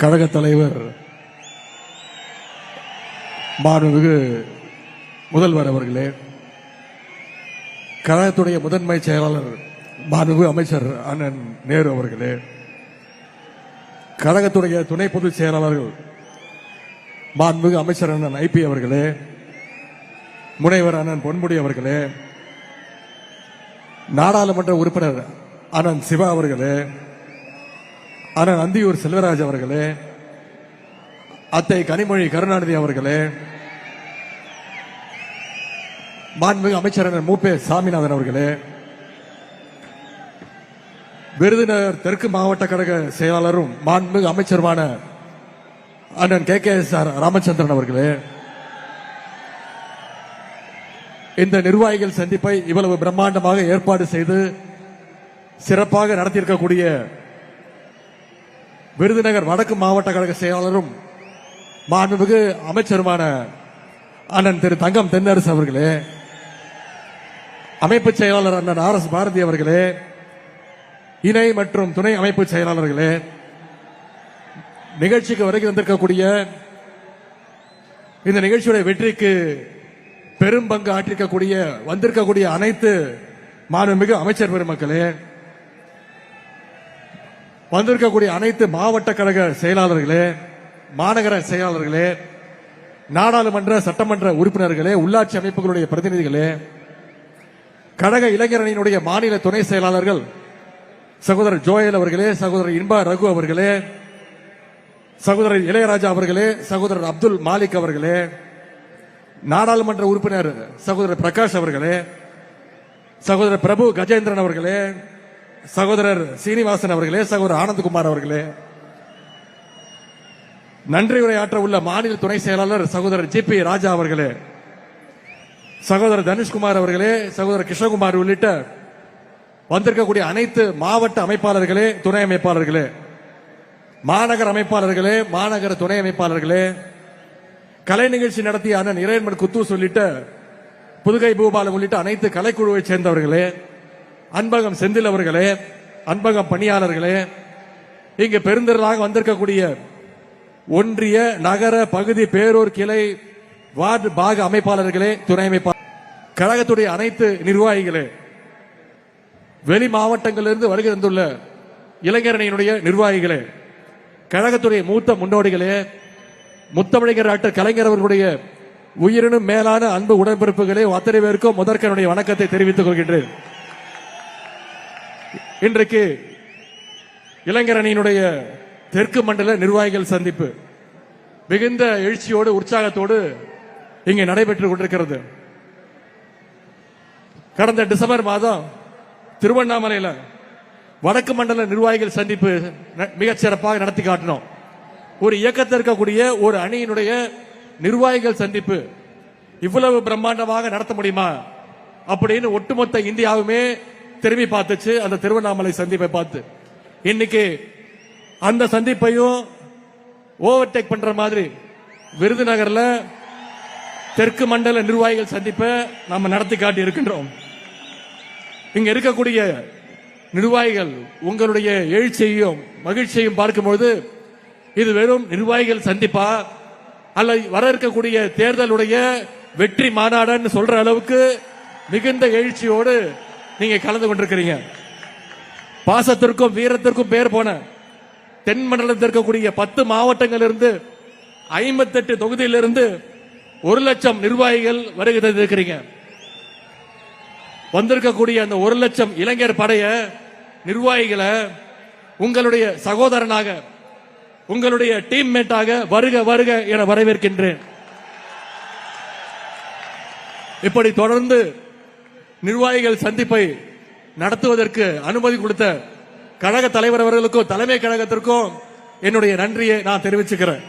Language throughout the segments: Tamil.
கழக தலைவர் மாண்புமிகு முதல்வர் அவர்களே கழகத்துடைய முதன்மை செயலாளர் மாண்புமிகு அமைச்சர் அண்ணன் நேரு அவர்களே கழகத்துடைய துணை பொதுச் செயலாளர்கள் மாண்புமிகு அமைச்சர் அண்ணன் ஐபி அவர்களே முனைவர் அண்ணன் பொன்முடி அவர்களே நாடாளுமன்ற உறுப்பினர் அண்ணன் சிவா அவர்களே ஆனால் அந்தியூர் செல்வராஜ் அவர்களே அத்தை கனிமொழி கருணாநிதி அவர்களே மாண்புமிகு அமைச்சர் மூப்பே சாமிநாதன் அவர்களே விருதுநகர் தெற்கு மாவட்ட கழக செயலாளரும் மாண்புமிகு அமைச்சருமான அண்ணன் K K S R Ramachandran அவர்களே இந்த நிர்வாகிகள் சந்திப்பை இவ்வளவு பிரம்மாண்டமாக ஏற்பாடு செய்து சிறப்பாக நடத்தியிருக்கக்கூடிய விருதுநகர் வடக்கு மாவட்ட கழக செயலாளரும் மாண்புமிகு அமைச்சருமான அண்ணன் திரு தங்கம் தென்னரசு அவர்களே அமைப்பு செயலாளர் அண்ணன் ஆர் எஸ் பாரதி அவர்களே இணை மற்றும் துணை அமைப்பு செயலாளர்களே நிகழ்ச்சிக்கு வருகை வந்திருக்கக்கூடிய இந்த நிகழ்ச்சியுடைய வெற்றிக்கு பெரும் பங்கு ஆற்றிருக்கக்கூடிய வந்திருக்கக்கூடிய அனைத்து மாண்புமிகு அமைச்சர் பெருமக்களே வந்திருக்கக்கூடிய அனைத்து மாவட்ட கழக செயலாளர்களே மாநகர செயலாளர்களே நாடாளுமன்ற சட்டமன்ற உறுப்பினர்களே உள்ளாட்சி அமைப்புகளுடைய பிரதிநிதிகளே கழக இளைஞரணியினுடைய மாநில துணை செயலாளர்கள் சகோதரர் ஜோயல் அவர்களே சகோதரர் இன்பா ரகு அவர்களே சகோதரர் இளையராஜா அவர்களே சகோதரர் அப்துல் மாலிக் அவர்களே நாடாளுமன்ற உறுப்பினர் சகோதரர் பிரகாஷ் அவர்களே சகோதரர் பிரபு கஜேந்திரன் அவர்களே சகோதரர் சீனிவாசன் அவர்களே சகோதரர் ஆனந்தகுமார் அவர்களே. நன்றி உரையாற்ற உள்ள மாநில துணை செயலாளர் சகோதரர் ஜி பி ராஜா அவர்களே. சகோதரர் தனுஷ்குமார் அவர்களே சகோதரர் கிருஷ்ணகுமார் உள்ளிட்ட வந்திருக்கக்கூடிய அனைத்து மாவட்ட அமைப்பாளர்களே துணை அமைப்பாளர்களே. மாநகர அமைப்பாளர்களே மாநகர துணை அமைப்பாளர்களே. கலை நிகழ்ச்சி நடத்திய அண்ணன் இறையன்மன் குத்து சொல்லிட்ட புதுகை பூபாலம் உள்ளிட்ட அனைத்து கலைக்குழுவை சேர்ந்தவர்களே. அன்பகம் செந்தில் அவர்களே அன்பகம் பணியாளர்களே இங்கு பெருந்திரளாக வந்திருக்கக்கூடிய ஒன்றிய நகர பகுதி பேரூர் கிளை வார்டு பாக அமைப்பாளர்களே துணை அமைப்பாளர் கழகத்துடைய அனைத்து நிர்வாகிகளே வெளி மாவட்டங்களிலிருந்து வருகை தந்துள்ள இளைஞரணியினுடைய நிர்வாகிகளே கழகத்துடைய மூத்த முன்னோடிகளே முத்தமிழர் டாக்டர் கலைஞர் அவர்களுடைய உயிரினும் மேலான அன்பு உடன்பிறப்புகளே அத்தனை பேருக்கும் முதற்கனுடைய வணக்கத்தை தெரிவித்துக் கொள்கின்றேன். இன்றைக்கு இளைஞரணியினுடைய தெற்கு மண்டல நிர்வாகிகள் சந்திப்பு மிகுந்த எழுச்சியோடு உற்சாகத்தோடு இங்கே நடைபெற்றுக் கொண்டிருக்கிறது. கடந்த டிசம்பர் மாதம் திருவண்ணாமலையில் வடக்கு மண்டல நிர்வாகிகள் சந்திப்பு ந- மிகச் சிறப்பாக நடத்தி காட்டினோம். ஒரு இயக்கத்தில் இருக்கக்கூடிய ஒரு அணியினுடைய நிர்வாகிகள் சந்திப்பு இவ்வளவு பிரம்மாண்டமாக நடத்த முடியுமா அப்படின்னு ஒட்டுமொத்த இந்தியாவுமே திரும்பி பார்த்துச்சு. அந்த திருவண்ணாமலை சந்திப்பை பார்த்து. இன்னைக்கு அந்த சந்திப்பையும் ஓவர்டேக் பண்ற மாதிரி விருதுநகர்ல தெற்கு மண்டல நிர்வாகிகள் சந்திப்பை நாம நடத்தி காட்டி இருக்கின்றோம். இங்க இருக்கக்கூடிய நிர்வாகிகள் உங்களுடைய எழுச்சியையும் மகிழ்ச்சியையும் பார்க்கும்போது இது வெறும் நிர்வாகிகள் சந்திப்பா? அல்ல வர இருக்கக்கூடிய தேர்தலுடைய வெற்றி மாநாடுன்னு சொல்ற அளவுக்கு மிகுந்த எழுச்சியோடு நீங்க கலந்து கொண்டிருக்கிறீங்க. பாசத்திற்கும் வீரத்திற்கும் பேர் போன தென் மண்டலத்தில் இருக்கக்கூடிய பத்து மாவட்டங்களிலிருந்து ஐம்பத்தெட்டு தொகுதியிலிருந்து ஒரு லட்சம் நிர்வாகிகள் வருகை தந்திருக்கிறீங்க. வந்திருக்கக்கூடிய அந்த ஒரு லட்சம் இளைஞர் படைய நிர்வாகிகளை உங்களுடைய சகோதரனாக உங்களுடைய டீம்மேட்டாக வருக வருக என வரவேற்கின்றேன். இப்படி தொடர்ந்து நிர்வாகிகள் சந்திப்பை நடத்துவதற்கு அனுமதி கொடுத்த கழக தலைவர் அவர்களுக்கும் தலைமை கழகத்திற்கும் என்னுடைய நன்றியை நான் தெரிவிச்சுக்கிறேன்.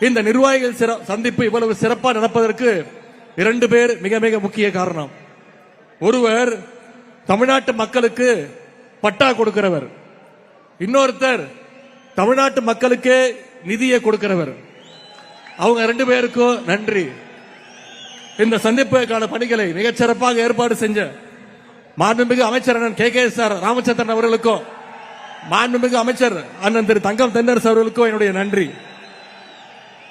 இந்த நிர்வாகிகள் சிற- சந்திப்பு இவ்வளவு சிறப்பாக நடப்பதற்கு இரண்டு பேர் மிக மிக முக்கிய காரணம். ஒருவர் தமிழ்நாட்டு மக்களுக்கு பட்டா கொடுக்கிறவர். இன்னொருத்தர் தமிழ்நாட்டு மக்களுக்கு நிதியை கொடுக்கிறவர். அவங்க ரெண்டு பேருக்கும் நன்றி. இந்த சந்திப்புக்கான பணிகளை மிகச்சிறப்பாக ஏற்பாடு செஞ்ச மாண்புமிகு அமைச்சர் அண்ணன் K K S R Ramachandran அவர்களுக்கும் மாண்புமிகு அமைச்சர் அண்ணன் திரு தங்கம் தென்னரசு அவர்களுக்கும் என்னுடைய நன்றி.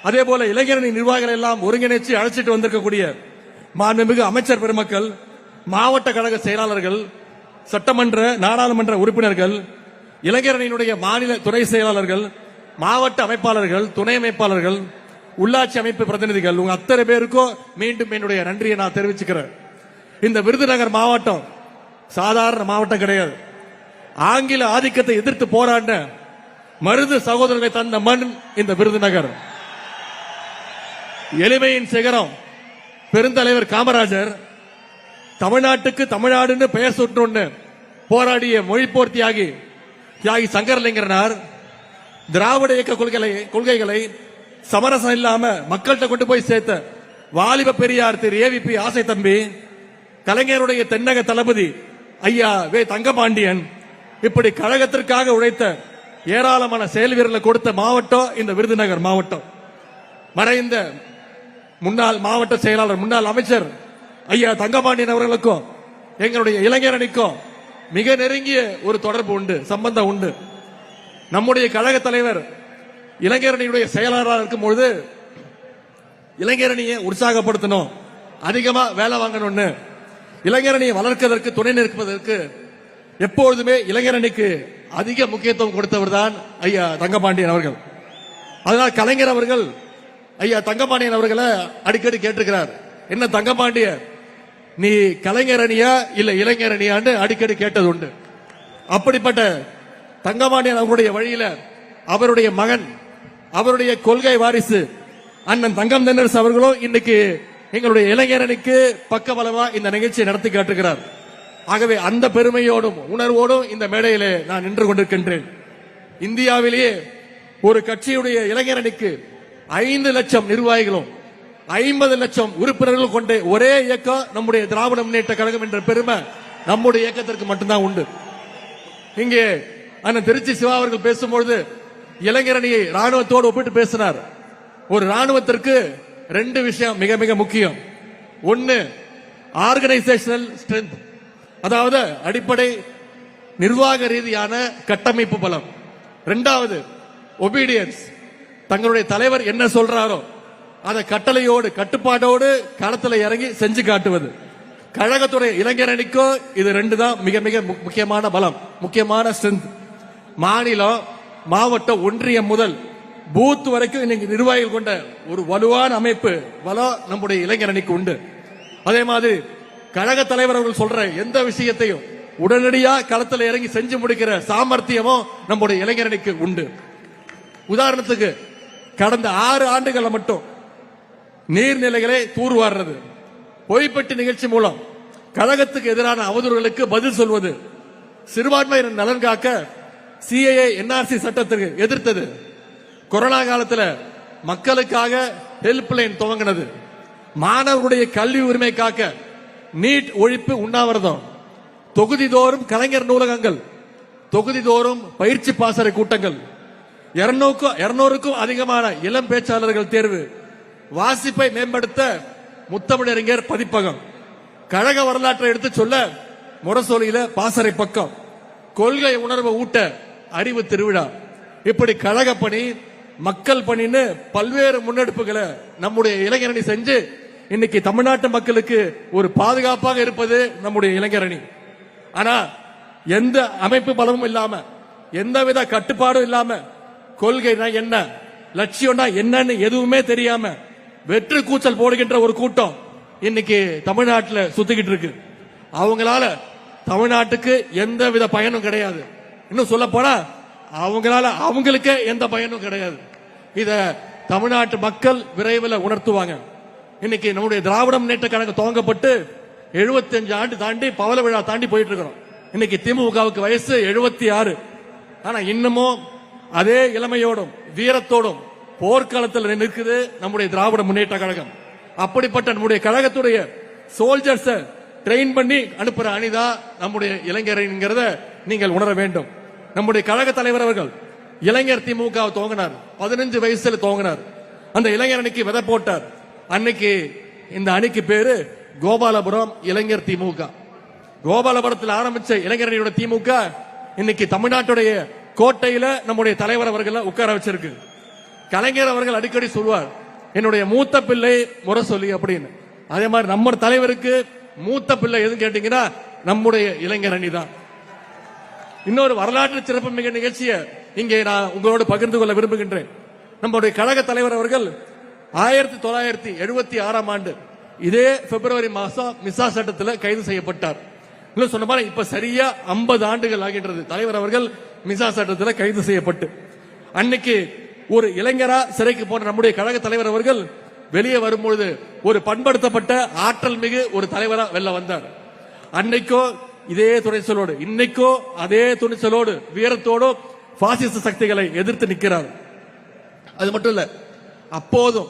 அதே போல இளைஞரணி நிர்வாகிகள் எல்லாம் ஒருங்கிணைச்சு அழைச்சிட்டு வந்திருக்கக்கூடிய மாண்புமிகு அமைச்சர் பெருமக்கள் மாவட்ட கழக செயலாளர்கள் சட்டமன்ற நாடாளுமன்ற உறுப்பினர்கள் இளைஞரணியினுடைய மாநில துணை செயலாளர்கள் மாவட்ட அமைப்பாளர்கள் துணை அமைப்பாளர்கள் உள்ளாட்சி அமைப்பு பிரதிநிதிகள் உங்க அத்தனை பேருக்கும் மீண்டும் என்னுடைய நன்றியை நான் தெரிவிச்சுக்கிறேன். இந்த விருதுநகர் மாவட்டம் சாதாரண மாவட்டம் கிடையாது. ஆங்கில ஆதிக்கத்தை எதிர்த்து போராடின மருது சகோதரர்களை தந்த மண் இந்த விருதுநகர். எளிமையின் சிகரம் பெருந்தலைவர் காமராஜர் தமிழ்நாட்டுக்கு தமிழ்நாடுன்னு பெயர் சுட்டோன்னு போராடிய மொழிப்போர் தியாகி தியாகி சங்கரலிங்கரனார் திராவிட இயக்க கொள்கைகளை கொள்கைகளை சமரசம் இல்லாம மக்கள்கிட்ட கொண்டு போய் சேர்த்த வாலிப பெரியார் திரு ஏவிபி ஆசை தம்பி கலைஞருடைய தென்னக தளபதி ஐயா வே தங்கபாண்டியன் இப்படி கழகத்திற்காக உழைத்த ஏராளமான செயல் வீரர்களை கொடுத்த மாவட்டம் இந்த விருதுநகர் மாவட்டம். மறைந்த முன்னாள் மாவட்ட செயலாளர் முன்னாள் அமைச்சர் ஐயா தங்கபாண்டியன் அவர்களுக்கும் எங்களுடைய இளைஞர் அணிக்கும் மிக நெருங்கிய ஒரு தொடர்பு உண்டு சம்பந்தம் உண்டு. நம்முடைய கழக தலைவர் இளைஞரணியுடைய செயலாளராக இருக்கும் பொழுது இளைஞரணியை உற்சாகப்படுத்தணும் அதிகமா வேலை வாங்கணும்னு. இளைஞரணியை வளர்க்கிறதற்கு துணை நிற்பதற்கு எப்பொழுதுமே இளைஞரணிக்கு அதிக முக்கியத்துவம் கொடுத்தவர் தான் ஐயா தங்கபாண்டியன் அவர்கள். அதனால் கலைஞர் அவர்கள் ஐயா தங்கபாண்டியன் அவர்களை அடிக்கடி கேட்டிருக்கிறார். என்ன தங்கபாண்டிய நீ கலைஞர் அணியா இல்ல இளைஞர் அணியான்னு அடிக்கடி கேட்டது உண்டு. அப்படிப்பட்ட தங்கபாண்டியன் அவருடைய வழியில அவருடைய மகன் அவருடைய கொள்கை வாரிசு அண்ணன் தங்கம் தென்னரசு அவர்களும் இன்னைக்கு எங்களுடைய இளைஞரனுக்கு அணிக்கு பக்கபலமா இந்த நிகழ்ச்சியை நடத்தி காட்டுகிறார். ஆகவே அந்த பெருமையோடும் உணர்வோடும் இந்த மேடையிலே நான் நின்று கொண்டிருக்கின்றேன். இந்தியாவிலேயே ஒரு கட்சியுடைய இளைஞரனுக்கு ஐந்து லட்சம் நிர்வாகிகளும் ஐம்பது லட்சம் உறுப்பினர்கள் கொண்ட ஒரே இயக்கம் நம்முடைய திராவிட முன்னேற்ற கழகம் என்ற பெருமை நம்முடைய இயக்கத்திற்கு மட்டும்தான் உண்டு. இங்கே அண்ணன் திருச்சி சிவா அவர்கள் பேசும்பொழுது இளைஞரணியை ராணுவத்தோடு ஒப்பிட்டு பேசினார். ஒரு ராணுவத்திற்கு ரெண்டு விஷயம் மிக மிக முக்கியம். ஒன்னு ஆர்கனைசேஷனல் ஸ்ட்ரென்த் அதாவது அடிப்படை நிர்வாக ரீதியான கட்டமைப்பு பலம். ரெண்டாவது ஒபீடியன்ஸ் தங்களுடைய தலைவர் என்ன சொல்றாரோ அதை கட்டளையோடு கட்டுப்பாட்டோடு களத்தில் இறங்கி செஞ்சு காட்டுவது. கழகத்துறை இளைஞர் இது ரெண்டு தான் மிக மிக மு- முக்கியமான பலம் முக்கியமான ஸ்ட்ரென்த் மாநிலம் மாவட்ட ஒன்றியம் முதல் பூத் வரைக்கும் இன்னைக்கு நிர்வாகிகள் கொண்ட ஒரு வலுவான அமைப்பு வலம் நம்முடைய இளைஞர் அணிக்கு உண்டு. அதே மாதிரி கழக தலைவர் அவர்கள் சொல்ற எந்த விஷயத்தையும் உடனடியா களத்தில் இறங்கி செஞ்சு முடிக்கிற சாமர்த்தியமும் நம்முடைய இளைஞர் அணிக்கு உண்டு. உதாரணத்துக்கு கடந்த ஆறு ஆண்டுகளை மட்டும் நீர்நிலைகளை தூர்வாடுறது பொய்ப்பட்டு நிகழ்ச்சி மூலம் கழகத்துக்கு எதிரான அவதூறுகளுக்கு பதில் சொல்வது சிறுபான்மையினர் நலன் காக்க சிஏஏ என்ஆர்சி சட்டத்திற்கு எதிர்த்தது. கொரோனா காலத்துல மக்களுக்காக ஹெல்ப்லைன் துவங்கினது. மாணவர்களுடைய கல்வி உரிமை காக்க நீட் ஒழிப்பு உண்ணாவிரதம். தொகுதி தோறும் கலைஞர் நூலகங்கள் தொகுதி தோறும் பயிற்சி பாசறை கூட்டங்கள். இருநூறுக்கும் இருநூறுக்கும் அதிகமான இளம் பேச்சாளர்கள் தேர்வு. வாசிப்பை மேம்படுத்த முத்தமிழறிஞர் பதிப்பகம். கழக வரலாற்றை எடுத்து சொல்ல முரசொலியில பாசறை பக்கம். கொள்கை உணர்வை ஊட்ட அறிவு திருவிழா. இப்படி கழக பணி மக்கள் பணின்னு பல்வேறு முன்னெடுப்புகளை நம்முடைய இளைஞரணி செஞ்சு இன்னைக்கு தமிழ்நாட்டு மக்களுக்கு ஒரு பாதுகாப்பாக இருப்பது நம்முடைய இளைஞரணி. ஆனா எந்த அமைப்பு பலமும் இல்லாம எந்தவித கட்டுப்பாடும் இல்லாம கொள்கைனா என்ன லட்சியம்னா என்னன்னு எதுவுமே தெரியாம வெற்று கூச்சல் போடுகின்ற ஒரு கூட்டம் இன்னைக்கு தமிழ்நாட்டில் சுத்திக்கிட்டு இருக்கு. அவங்களால தமிழ்நாட்டுக்கு எந்த வித பயனும் கிடையாது. இன்னும் சொல்ல போனா அவங்களால அவங்களுக்கே எந்த பயனும் கிடையாது. இத தமிழ்நாட்டு மக்கள் விரைவில் உணர்த்துவாங்க. இன்னைக்கு நம்முடைய திராவிட முன்னேற்ற கழகம் துவங்கப்பட்டு 75 ஆண்டு தாண்டி பவள விழா தாண்டி போயிட்டு இருக்கிறோம் இன்னைக்கு திமுகவுக்கு வயசு 76 ஆறு. ஆனா இன்னமும் அதே இளமையோடும் வீரத்தோடும் போர்க்களத்தில் நிற்குது நம்முடைய திராவிட முன்னேற்ற கழகம். அப்படிப்பட்ட நம்முடைய கழகத்துடைய சோல்ஜர்ஸ் ட்ரெயின் பண்ணி அனுப்புற அணிதான் நம்முடைய இளைஞர்ங்கிறத நீங்கள் உணர வேண்டும். நம்முடைய கழக தலைவர் அவர்கள் இளைஞர் திமுக துவங்கினார். பதினஞ்சு வயசுல துவங்கினார். அந்த இளைஞர் அணிக்கு விதை போட்டார். அன்னைக்கு இந்த அணிக்கு பேரு கோபாலபுரம் இளைஞர் திமுக. கோபாலபுரத்தில் ஆரம்பிச்ச இளைஞரணியோட திமுக இன்னைக்கு தமிழ்நாட்டுடைய கோட்டையில நம்முடைய தலைவர் அவர்களை உட்கார வச்சிருக்கு. கலைஞர் அவர்கள் அடிக்கடி சொல்வார் என்னுடைய மூத்த பிள்ளை முறை சொல்லி அப்படின்னு. அதே மாதிரி நம்ம தலைவருக்கு மூத்த பிள்ளை எதுன்னு கேட்டீங்கன்னா நம்முடைய இளைஞர் அணி தான் இன்னொரு வரலாற்று சிறப்புமிக நிகழ்ச்சியை இங்கே நான் உங்களோடு பகிர்ந்து கொள்ள விரும்புகின்றேன். நம்முடைய கழக தலைவர் அவர்கள் ஆயிரத்தி தொள்ளாயிரத்தி எழுபத்தி ஆறாம் ஆண்டு இதே பிப்ரவரி மாசம் மிசா சட்டத்தில் கைது செய்யப்பட்டார். இன்னும் சொன்ன மாதிரி இப்ப சரியா 50 ஆண்டுகள் ஆகின்றது. தலைவர் அவர்கள் மிசா சட்டத்தில் கைது செய்யப்பட்டு. அன்னைக்கு ஒரு இளைஞரா சிறைக்கு போன நம்முடைய கழக தலைவர் அவர்கள் வெளியே வரும்பொழுது ஒரு பண்படுத்தப்பட்ட ஆற்றல் மிகு ஒரு தலைவரா வெளில வந்தார். அன்னைக்கோ இதே துணிச்சலோடு இன்னைக்கோ அதே துணிச்சலோடு வீரத்தோடு பாசிச சக்திகளை எதிர்த்து நிற்கிறார். அது மட்டும் இல்ல அப்போதும்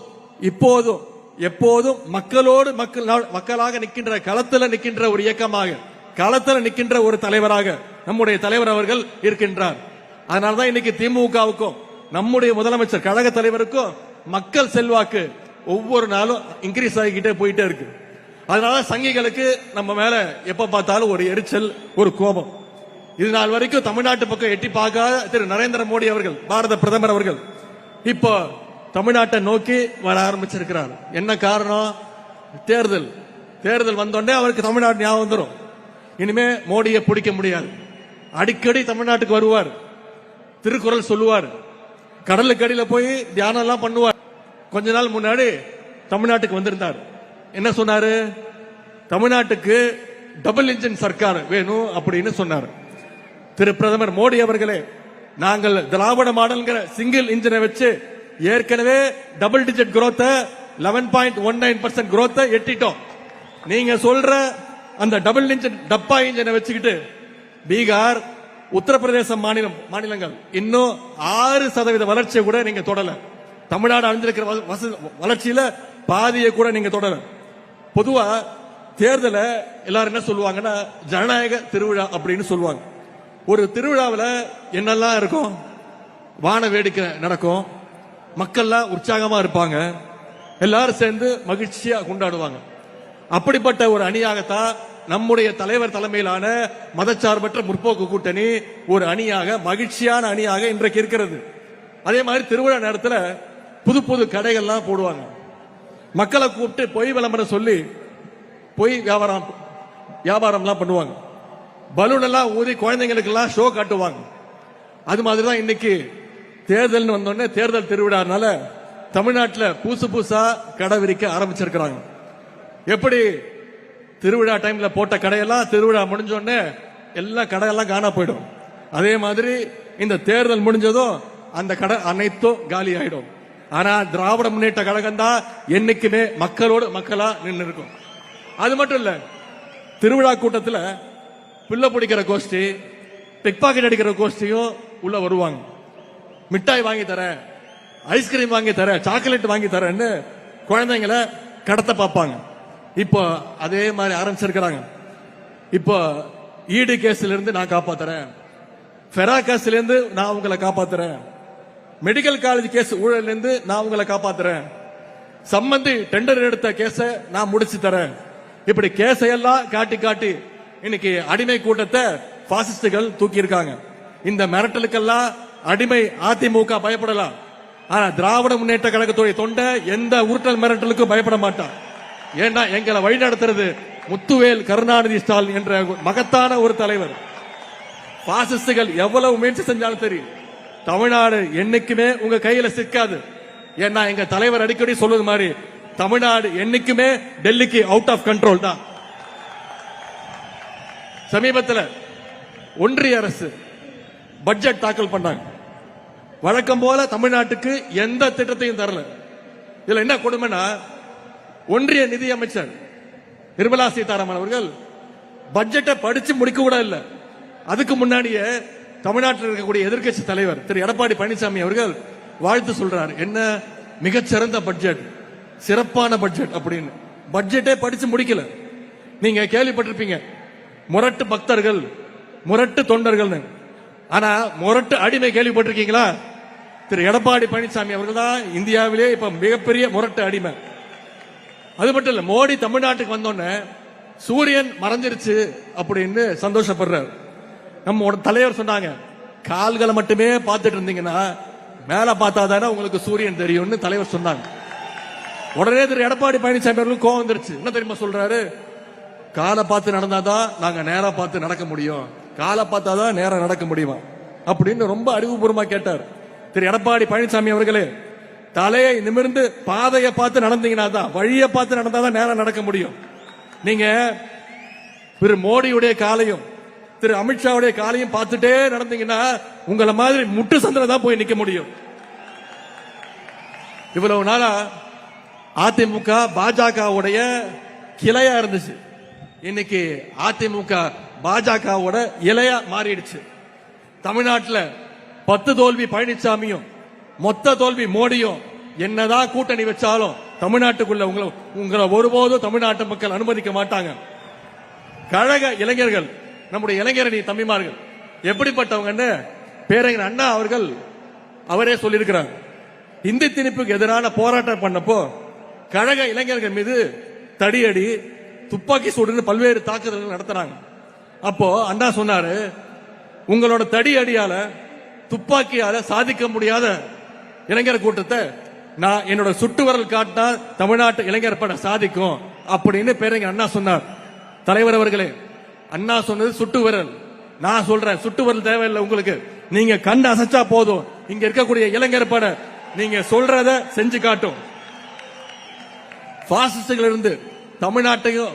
இப்போதும் எப்போதும் மக்களோடு மக்கள் மக்களாக நிற்கின்ற களத்தில் நிற்கின்ற ஒரு இயக்கமாக களத்தில் நிற்கின்ற ஒரு தலைவராக நம்முடைய தலைவர் அவர்கள் இருக்கின்றார். அதனாலதான் இன்னைக்கு திமுகவுக்கும் நம்முடைய முதலமைச்சர் கழக தலைவருக்கும் மக்கள் செல்வாக்கு ஒவ்வொரு நாளும் இன்க்ரீஸ் ஆகிக்கிட்டே போயிட்டே இருக்கு. அதனால சங்கிகளுக்கு நம்ம மேல எப்ப பார்த்தாலும் ஒரு எரிச்சல் ஒரு கோபம். இது நாள் வரைக்கும் தமிழ்நாட்டு பக்கம் எட்டி பார்க்காத திரு நரேந்திர மோடி அவர்கள் பாரத பிரதமர் அவர்கள் இப்போ தமிழ்நாட்டை நோக்கி வர ஆரம்பிச்சிருக்கிறார். என்ன காரணம்? தேர்தல். தேர்தல் வந்தோடனே அவருக்கு தமிழ்நாடு ஞாபகம் வந்துடும் இனிமே மோடியை பிடிக்க முடியாது. அடிக்கடி தமிழ்நாட்டுக்கு வருவார். திருக்குறள் சொல்லுவார். கடலுக்கு அடியில் போய் தியானம் எல்லாம் பண்ணுவார். கொஞ்ச நாள் முன்னாடி தமிழ்நாட்டுக்கு வந்திருந்தார். என்ன சொன்னாரு? தமிழ்நாட்டுக்கு டபுள் இன்ஜின் சர்க்கார் வேணும் அப்படின்னு சொன்னார். திரு பிரதமர் மோடி அவர்களே நாங்கள் திராவிட மாடல்ங்கிற சிங்கிள் இன்ஜினை வச்சு ஏற்கனவே double digit குரோத்த eleven point one nine percent குரோத்த எட்டிட்டோம். நீங்க சொல்ற அந்த டபுள் இன்ஜின் டப்பா இன்ஜினை வச்சுக்கிட்டு பீகார் உத்தரப்பிரதேச மாநிலம் மாநிலங்கள் இன்னும் ஆறு சதவீத வளர்ச்சியை கூட நீங்க தொடல. தமிழ்நாடு அடைஞ்சிருக்கிற வளர்ச்சியில பாதியை கூட நீங்க தொடல. பொதுவா தேர்தலை எல்லாரும் என்ன சொல்லுவாங்கன்னா ஜனநாயக திருவிழா அப்படின்னு சொல்லுவாங்க. ஒரு திருவிழாவில் என்னெல்லாம் இருக்கும்? வான வேடிக்கை நடக்கும். மக்கள்லாம் உற்சாகமா இருப்பாங்க. எல்லாரும் சேர்ந்து மகிழ்ச்சியா கொண்டாடுவாங்க. அப்படிப்பட்ட ஒரு அணியாகத்தான் நம்முடைய தலைவர் தலைமையிலான மதச்சார்பற்ற முற்போக்கு கூட்டணி ஒரு அணியாக மகிழ்ச்சியான அணியாக இன்றைக்கு இருக்கிறது. அதே மாதிரி திருவிழா நேரத்தில் புது புது கடைகள்லாம் போடுவாங்க. மக்களை கூப்பிட்டு பொய் விளம்பரம் சொல்லி பொய் வியாபாரம் வியாபாரம்லாம் பண்ணுவாங்க. பலூன் எல்லாம் ஊதி குழந்தைங்களுக்கெல்லாம் ஷோ காட்டுவாங்க. அது மாதிரி தான் இன்னைக்கு தேர்தல்னு வந்தோடனே தேர்தல் திருவிழானால தமிழ்நாட்டில் புதுசு புதுசா கடை விரிக்க ஆரம்பிச்சிருக்கிறாங்க. எப்படி திருவிழா டைம்ல போட்ட கடையெல்லாம் திருவிழா முடிஞ்சோடனே எல்லா எல்லாம் கடையெல்லாம் காணா போயிடும். அதே மாதிரி இந்த தேர்தல் முடிஞ்சதும் அந்த கடை அனைத்தும் காலி ஆயிடும். ஆனா திராவிட முன்னேற்ற கழகம் தான் என்னைக்குமே மக்களோடு மக்களா நின்று இருக்கும். அது மட்டும் இல்ல திருவிழா கூட்டத்தில் பிள்ளை பிடிக்கிற கோஷ்டி பிக் பாக்கெட் அடிக்கிற கோஷ்டியும் உள்ள வருவாங்க. மிட்டாய் வாங்கி தரேன் ஐஸ்கிரீம் வாங்கி தரேன் சாக்லேட் வாங்கி தரேன்னு குழந்தைங்களை கடத்த பார்ப்பாங்க. இப்போ அதே மாதிரி ஆரம்பிச்சிருக்கிறாங்க. இப்போ ஈடு கேஸ்ல இருந்து நான் காப்பாத்துறேன். ஃபெரா கேஸ்ல இருந்து நான் உங்களை காப்பாத்துறேன். மெடிக்கல் காலேஜ் கேஸ் ஊழல் இருந்து நான் உங்களை காப்பாத்துறேன். சம்பந்தி டெண்டர் எடுத்த கேஸ நான் முடிச்சு தரேன். இப்படி கேஸையெல்லாம் காட்டி காட்டி இன்னைக்கு அடிமை கூட்டத்தை பாசிஸ்டுகள் தூக்கி இருக்காங்க இந்த மிரட்டலுக்கெல்லாம் அடிமை அதிமுக பயப்படலாம். ஆனா திராவிட முன்னேற்ற கழகத்துடைய தொண்டை எந்த உருட்டல் மிரட்டலுக்கும் பயப்பட மாட்டான். ஏன்னா எங்களை வழிநடத்துறது முத்துவேல் கருணாநிதி ஸ்டாலின் என்ற மகத்தான ஒரு தலைவர். பாசிஸ்டுகள் எவ்வளவு முயற்சி செஞ்சாலும் சரி தமிழ்நாடு என்னைக்குமே உங்க கையில சிக்காது. ஏன்னா எங்க தலைவர் அடிக்கடி சொல்வது மாதிரி தமிழ்நாடு என்னைக்குமே டெல்லிக்கு அவுட் ஆஃப் கண்ட்ரோல் தான். சமீபத்தில் ஒன்றிய அரசு பட்ஜெட் தாக்கல் பண்ணாங்க. வழக்கம் போல தமிழ்நாட்டுக்கு எந்த திட்டத்தையும் தரல. இதுல என்ன கொடுமைனா ஒன்றிய நிதி அமைச்சர் நிர்மலா சீதாராமன் அவர்கள் பட்ஜெட்டை படிச்சு முடிக்க கூட இல்லை. அதுக்கு முன்னாடியே தமிழ்நாட்டில் இருக்கக்கூடிய எதிர்க்கட்சி தலைவர் திரு எடப்பாடி பழனிசாமி அவர்கள் வாழ்த்து சொல்றார். என்ன? மிகச்சிறந்த பட்ஜெட் சிறப்பான பட்ஜெட் அப்படின்னு. பட்ஜெட்டே படிச்சு முடிக்கல. நீங்க கேள்விப்பட்டிருப்பீங்க. முரட்டு பக்தர்கள் முரட்டு தொண்டர்கள்னு. ஆனா முரட்டு அடிமை கேள்விப்பட்டிருக்கீங்களா? திரு எடப்பாடி பழனிசாமி அவர்கள் தான் இந்தியாவிலே இப்ப மிகப்பெரிய முரட்டு அடிமை. அது மட்டும் இல்ல மோடி தமிழ்நாட்டுக்கு வந்தோடனே சூரியன் மறைஞ்சிருச்சு அப்படின்னு சந்தோஷப்படுறாரு. நம்ம தலைவர் சொன்னாங்க கால்களை மட்டுமே பார்த்துட்டு இருந்தீங்கன்னா மேல பார்த்தா தானே உங்களுக்கு சூரியன் தெரியும்னு தலைவர் சொன்னாங்க. உடனே திரு. எடப்பாடி பழனிசாமி அவர்களுக்கு கோவம் வந்துருச்சு. என்ன தெரியுமா சொல்றாரு? காலை பார்த்து நடந்தாதான் நாங்க நேரா பார்த்து நடக்க முடியும். காலை பார்த்தாதான் நேரம் நடக்க முடியுமா. அப்படின்னு ரொம்ப அறிவுபூர்வமா கேட்டார். திரு. எடப்பாடி பழனிசாமி அவர்களே தலையை நிமிர்ந்து பாதையை பார்த்து நடந்தீங்கன்னா தான் வழியை பார்த்து நடந்தாதான் நேரம் நடக்க முடியும். நீங்க திரு. மோடியுடைய காலையும் திரு அமித்ஷாவுடைய காலையும் பார்த்துட்டே நடந்தீங்கன்னா உங்களை மாதிரி முட்டு சந்தில தான் போய் நிக்க முடியும். இவ்வளவு நாளா அதிமுக பாஜகவுடைய கிளையா இருந்துச்சு. இன்னைக்கு அதிமுக பாஜகவோட இலையா மாறிடுச்சு. தமிழ்நாட்டில் பத்து தோல்வி பழனிசாமியும் மொத்த தோல்வி மோடியும் என்னதான் கூட்டணி வச்சாலும் தமிழ்நாட்டுக்குள்ள உங்களை உங்களை ஒருபோதும் தமிழ்நாட்டு மக்கள் அனுமதிக்க மாட்டாங்க. கழக இளைஞர்கள் நம்முடைய இளைஞரணி தம்பிமார்கள். எப்படிப்பட்டவங்கன்னு பேரறிஞர் அண்ணா அவர்கள் அவரே சொல்லியிருக்கிறார் இந்தி திணிப்புக்கு எதிரான போராட்டம் பண்ணப்போ கழக இளைஞர்கள் மீது தடியடி துப்பாக்கி சூடுன்னு பல்வேறு தாக்குதல்கள் நடத்துறாங்க. அப்போ அண்ணா சொன்னாரு உங்களோட தடி அடியால துப்பாக்கியால சாதிக்க முடியாத இளைஞர் கூட்டத்தை நான் என்னோட சுட்டு வரல் காட்டினா தமிழ்நாட்டு இளைஞர் பட சாதிக்கும் அப்படின்னு பேரங்க அண்ணா சொன்னார். தலைவர் அவர்களே அண்ணா சொன்னது சுட்டு விரல். நான் சொல்றேன் சுட்டு விரல் தேவையில்லை உங்களுக்கு. நீங்க கண்டு அசைச்சா போதும். இங்க இருக்கக்கூடிய இளைஞர் பட நீங்க சொல்றத செஞ்சு காட்டும். பாசிஸ்டுகள் இருந்து தமிழ்நாட்டையும்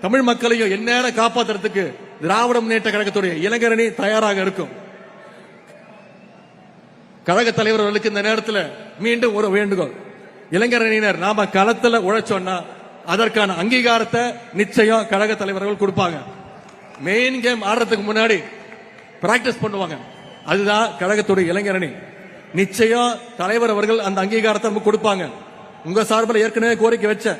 தமிழ் மக்களையும் எந்நேரம் காப்பாத்துறதுக்கு திராவிட முன்னேற்ற கழகத்துடைய இளைஞரணி தயாராக இருக்கும். கழக தலைவர் அவர்களுக்கு இந்த நேரத்தில் மீண்டும் ஒரு வேண்டுகோள். இளைஞரணியினர் நாம களத்துல உழைச்சோம்னா அதற்கான அங்கீகாரத்தை நிச்சயம் கழக தலைவர்கள் கொடுப்பாங்க. மெயின் கேம் ஆடுறதுக்கு முன்னாடி பிராக்டிஸ் பண்ணுவாங்க. அதுதான் கழகத்துடைய இளைஞரணி. நிச்சயம் தலைவர் அவர்கள் அந்த அங்கீகாரத்தை நமக்கு கொடுப்பாங்க. உங்க சார்பில் ஏற்கனவே கோரிக்கை வச்ச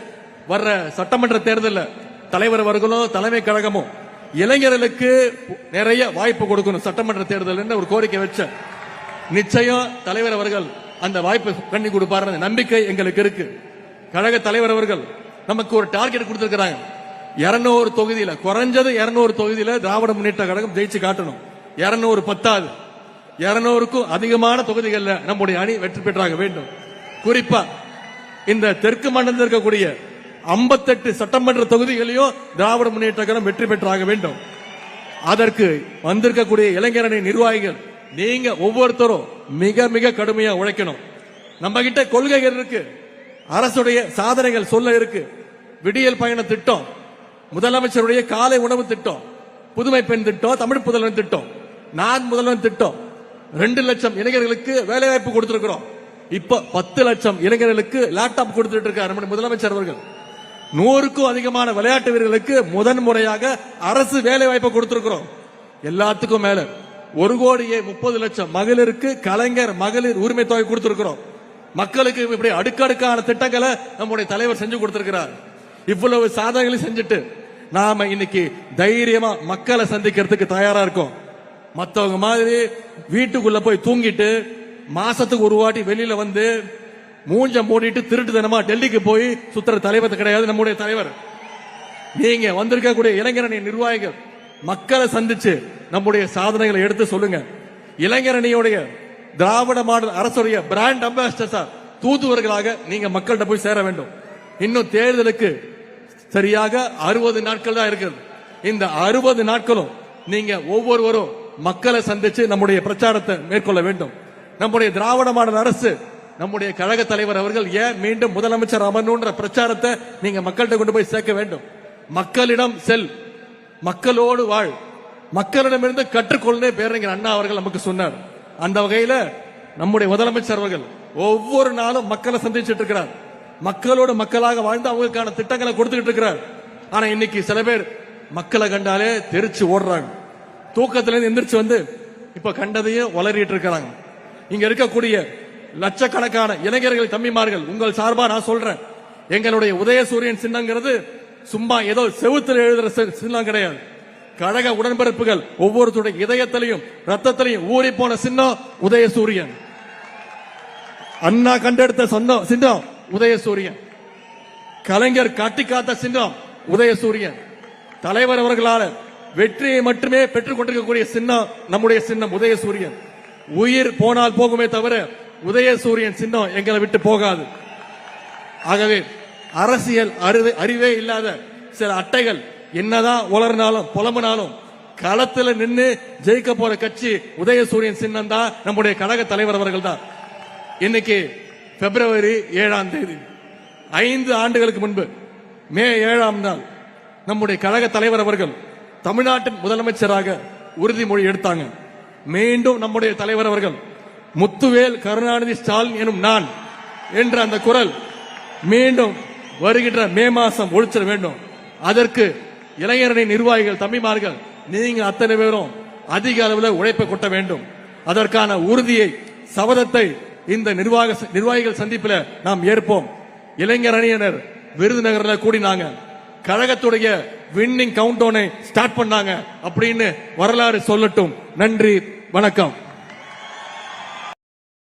வர்ற சட்டமன்ற தேர்தலில் தலைவர் அவர்களும் தலைமை கழகமும் இளைஞர்களுக்கு நிறைய வாய்ப்பு கொடுக்கணும். சட்டமன்ற தேர்தல் ஒரு கோரிக்கை வச்ச நிச்சயம் தலைவர் அவர்கள் அந்த வாய்ப்பு பண்ணி கொடுப்பாரு நம்பிக்கை எங்களுக்கு இருக்கு. கழக தலைவர் அவர்கள் நமக்கு ஒரு டார்கெட் கொடுத்திருக்கிறாங்க. இருநூறு தொகுதியில குறைஞ்சது இருநூறு தொகுதியில திராவிட முன்னேற்ற கழகம் ஜெயிச்சு காட்டணும். இருநூறு பத்தாது இருநூறுக்கும் அதிகமான தொகுதிகளில் நம்முடைய அணி வெற்றி பெற்றாக வேண்டும். குறிப்பா இந்த தெற்கு மண்டலத்தில் இருக்கக்கூடிய 58 சட்டமன்ற தொகுதிகளையும் திராவிட முன்னேற்ற கழகம் வெற்றி பெற்றாக வேண்டும். அதற்கு வந்திருக்கக்கூடிய இளைஞரணி நிர்வாகிகள் நீங்க ஒவ்வொருத்தரும் மிக மிக கடுமையா உழைக்கணும். நம்ம கிட்ட கொள்கைகள் இருக்கு. அரசுடைய சாதனைகள் சொல்ல இருக்கு. விடியல் பயண திட்டம் முதலமைச்சருடைய காலை உணவு திட்டம் புதுமை பெண் திட்டம் தமிழ் புதல்வன் திட்டம். நான் முதல்வன் திட்டம். ரெண்டு லட்சம் இளைஞர்களுக்கு வேலை வாய்ப்பு கொடுத்திருக்கிறோம். இப்ப பத்து லட்சம் இளைஞர்களுக்கு லேப்டாப் கொடுத்துட்டு இருக்காரு நம்முடைய முதலமைச்சர் அவர்கள். நூறுக்கும் அதிகமான விளையாட்டு வீரர்களுக்கு முதன் முறையாக அரசு வேலை வாய்ப்பை கொடுத்திருக்கிறோம். எல்லாத்துக்கும் மேல ஒரு கோடியே முப்பது லட்சம் மகளிருக்கு கலைஞர் மகளிர் உரிமை தொகை கொடுத்திருக்கிறோம். மக்களுக்கு இப்படி அடுக்கடுக்கான திட்டங்களை நம்முடைய தலைவர் செஞ்சு கொடுத்திருக்கிறார். இவ்வளவு சாதனைகளை செஞ்சுட்டு நாம இன்னைக்கு தைரியமா மக்களை சந்திக்கிறதுக்கு தயாரா இருக்கோம். மத்தவங்க மாதிரி வீட்டுக்குள்ள போய் தூங்கிட்டு மாசத்துக்கு ஒரு வாட்டி வெளியில வந்து மூஞ்ச மூடிட்டு திருட்டுத்தனமா டெல்லிக்கு போய் சுத்துற தலைவர் கிடையாது நம்முடைய தலைவர். நீங்க வந்திருக்கக்கூடிய இளைஞரணி நிர்வாகிகள் மக்களை சந்திச்சு நம்முடைய சாதனைகளை எடுத்து சொல்லுங்க. இளைஞரணியுடைய திராவிட மாடல் அரசுடைய பிராண்ட் அம்பாசிடர் தூதுவர்களாக நீங்க மக்கள்கிட்ட போய் சேர வேண்டும். இன்னும் தேர்தலுக்கு சரியாக அறுபது நாட்கள் தான் இருக்கிறது இந்த அறுபது நாட்களும் நீங்க ஒவ்வொருவரும் மக்களை சந்திச்சு நம்முடைய பிரச்சாரத்தை மேற்கொள்ள வேண்டும். நம்முடைய திராவிட மாடல் அரசு நம்முடைய கழக தலைவர் அவர்கள் ஏன் மீண்டும் முதலமைச்சர் அமரணுன்ற பிரச்சாரத்தை நீங்க மக்கள்கிட்ட கொண்டு போய் சேர்க்க வேண்டும். மக்களிடம் செல். மக்களோடு வாழ். மக்களிடமிருந்து கற்றுக்கொள்ளே பேரறிஞர் அண்ணா அவர்கள் நமக்கு சொன்னார். அந்த வகையில நம்முடைய முதலமைச்சர் அவர்கள் ஒவ்வொரு நாளும் மக்களை சந்திச்சிட்டு இருக்கிறார். மக்களோட மக்களாக வாழ்ந்து அவங்களுக்கான திட்டங்களை கொடுத்துக்கிட்டு இருக்கிறார். ஆனா இன்னைக்கு சில பேர் மக்களை கண்டாலே தெரிச்சு ஓடுறாங்க. தூக்கத்துல இருந்து எந்திரிச்சு வந்து இப்ப கண்டதையும் வளரிட்டு இருக்கிறாங்க. இங்க இருக்கக்கூடிய லட்சக்கணக்கான இளைஞர்கள் தம்பிமார்கள் உங்கள் சார்பா நான் சொல்றேன். எங்களுடைய உதயசூரியன் சின்னங்கிறது சும்மா ஏதோ செவுத்துல எழுதுற சி- சின்னம் கிடையாது. கழக உடன்பிறப்புகள் ஒவ்வொருத்தருடைய இதயத்திலையும் ரத்தத்திலையும் ஊறி போன சின்னம் உதயசூரியன் அண்ணா கண்டெடுத்த சொந்தம் சின்னம். உதயசூரியன். கலைஞர் காட்டி காத்த சின்னம் உதயசூரியன். தலைவர் அவர்களால் வெற்றியை மட்டுமே பெற்றுக் கொண்டிருக்கக்கூடிய சின்னம் நம்முடைய சின்னம் உதயசூரியன். உயிர் போனால் போகுமே தவிர உதயசூரியன் சின்னம் எங்களை விட்டு போகாது. ஆகவே அரசியல் அறிவே அறிவே இல்லாத சில அட்டைகள் என்னதான் உளறினாலும் புலம்புனாலும் களத்துல நின்று ஜெயிக்க போற கட்சி உதயசூரியன் சின்னம் தான் நம்முடைய கழக தலைவர் அவர்கள் தான் இன்னைக்கு பிப்ரவரி ஏழாம் தேதி. ஐந்து ஆண்டுகளுக்கு முன்பு மே ஏழாம் நாள் நம்முடைய கழக தலைவர் அவர்கள் தமிழ்நாட்டின் முதலமைச்சராக உறுதிமொழி எடுத்தாங்க. மீண்டும் நம்முடைய தலைவர் அவர்கள் முத்துவேல் கருணாநிதி ஸ்டாலின் எனும் நான் என்ற அந்த குரல் மீண்டும் வருகின்ற மே மாசம் ஒழிச்சிட வேண்டும். அதற்கு இளைஞரணி நிர்வாகிகள் தம்பிமார்கள் நீங்கள் அத்தனை பேரும் அதிக அளவில் உழைப்பை கொட்ட வேண்டும். அதற்கான உறுதியை சபதத்தை இந்த நிர்வாக நிர்வாகிகள் சந்திப்பில் நாம் ஏற்போம். இளைஞர் அணியினர் விருதுநகர்ல கூடினாங்க. கழகத்துடைய வின்னிங் கவுண்ட் டவுனை ஸ்டார்ட் பண்ணாங்க. அப்படின்னு வரலாறு சொல்லட்டும். நன்றி வணக்கம்.